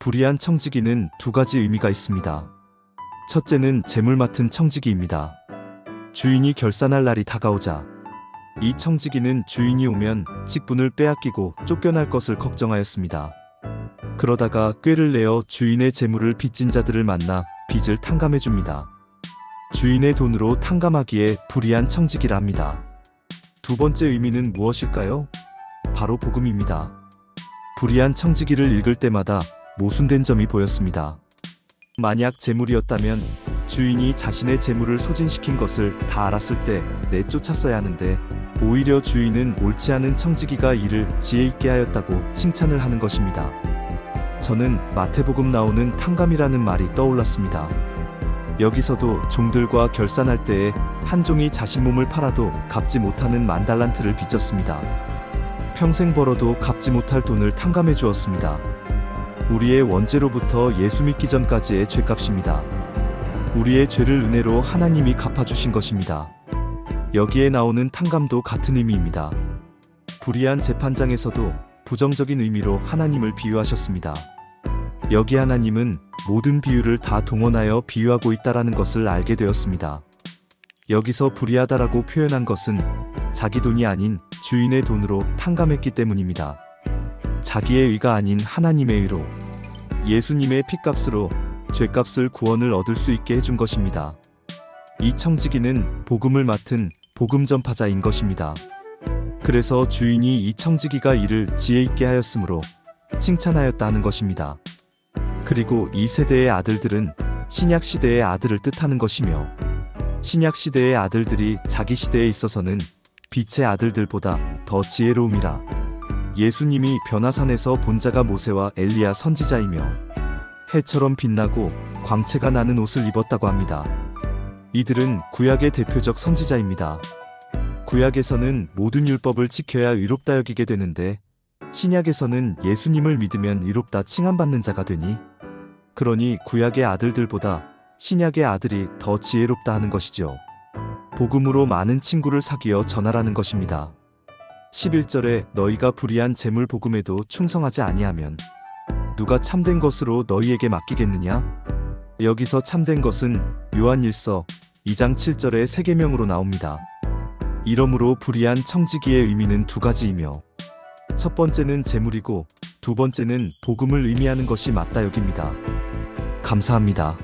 불의한 청지기는 두 가지 의미가 있습니다. 첫째는 재물 맡은 청지기입니다. 주인이 결산할 날이 다가오자 이 청지기는 주인이 오면 직분을 빼앗기고 쫓겨날 것을 걱정하였습니다. 그러다가 꾀를 내어 주인의 재물을 빚진 자들을 만나 빚을 탕감해 줍니다. 주인의 돈으로 탕감하기에 불의한 청지기라 합니다. 두 번째 의미는 무엇일까요? 바로 복음입니다. 불의한 청지기를 읽을 때마다 모순된 점이 보였습니다. 만약 재물이었다면 주인이 자신의 재물을 소진시킨 것을 다 알았을 때 내쫓았어야 하는데 오히려 주인은 옳지 않은 청지기가 이를 지혜 있게 하였다고 칭찬을 하는 것입니다. 저는 마태복음 나오는 탕감이라는 말이 떠올랐습니다. 여기서도 종들과 결산할 때에 한 종이 자신 몸을 팔아도 갚지 못하는 만 달란트를 빚졌습니다. 평생 벌어도 갚지 못할 돈을 탕감해 주었습니다. 우리의 원죄로부터 예수 믿기 전까지의 죄값입니다. 우리의 죄를 은혜로 하나님이 갚아주신 것입니다. 여기에 나오는 탕감도 같은 의미입니다. 불의한 재판장에서도 부정적인 의미로 하나님을 비유하셨습니다. 여기 하나님은 모든 비유를 다 동원하여 비유하고 있다라는 것을 알게 되었습니다. 여기서 불의하다라고 표현한 것은 자기 돈이 아닌 주인의 돈으로 탕감했기 때문입니다. 자기의 의가 아닌 하나님의 의로 예수님의 피값으로 죄값을 구원을 얻을 수 있게 해준 것입니다. 이 청지기는 복음을 맡은 복음 전파자인 것입니다. 그래서 주인이 이 청지기가 이를 지혜 있게 하였으므로 칭찬하였다는 것입니다. 그리고 이 세대의 아들들은 신약 시대의 아들을 뜻하는 것이며 신약 시대의 아들들이 자기 시대에 있어서는 빛의 아들들보다 더 지혜로움이라 예수님이 변화산에서 본 자가 모세와 엘리야 선지자이며 해처럼 빛나고 광채가 나는 옷을 입었다고 합니다. 이들은 구약의 대표적 선지자입니다. 구약에서는 모든 율법을 지켜야 의롭다 여기게 되는데 신약에서는 예수님을 믿으면 의롭다 칭함받는 자가 되니 그러니 구약의 아들들보다 신약의 아들이 더 지혜롭다 하는 것이죠. 복음으로 많은 친구를 사귀어 전하라는 것입니다. 11절에 너희가 불의한 재물 복음에도 충성하지 아니하면 누가 참된 것으로 너희에게 맡기겠느냐? 여기서 참된 것은 요한일서 2장 7절의 세계명으로 나옵니다. 이러므로 불의한 청지기의 의미는 두 가지이며 첫 번째는 재물이고 두 번째는 복음을 의미하는 것이 맞다 여깁니다. 감사합니다.